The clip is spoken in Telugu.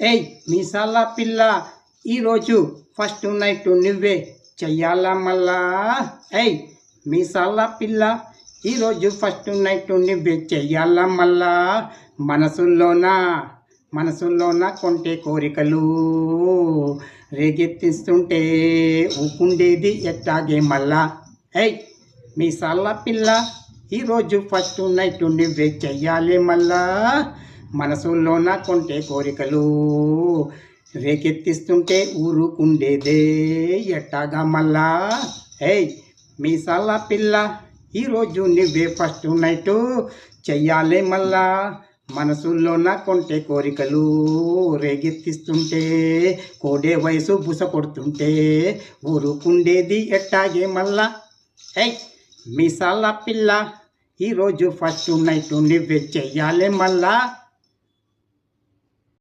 ఏయ్ మీసాల పిల్ల ఈరోజు ఫస్ట్ నైట్ నువ్వే చెయ్యాలా మళ్ళా? ఏయ్ మీసాల పిల్ల ఈరోజు ఫస్ట్ నైట్ నువ్వే చెయ్యాలా మళ్ళా? మనసుల్లోనా మనసుల్లోన కొంటే కోరికలు రేగెత్తిస్తుంటే ఊకుండేది ఎట్టాగే మళ్ళా? ఏయ్ మీసాల పిల్ల ఈరోజు ఫస్ట్ నైట్ నువ్వే చెయ్యాలి మళ్ళా? మనసులోన కొంటే కోరికలు. రేకెత్తిస్తుంటే ఊరుకుండేదే ఎట్టాగా మళ్ళా? ఏయ్ మీసాల పిల్ల ఈరోజు నువ్వే ఫస్ట్ నైట్ చెయ్యాలి మళ్ళా? మనసులోన కొంటే కోరికలు. రేగెత్తిస్తుంటే కోడే వయసు బుస కొడుతుంటే ఊరుకుండేది ఎట్టాగే మళ్ళా? ఏయ్ మీసాల పిల్ల ఈరోజు ఫస్ట్ నైట్ నువ్వే చెయ్యాలి మళ్ళా?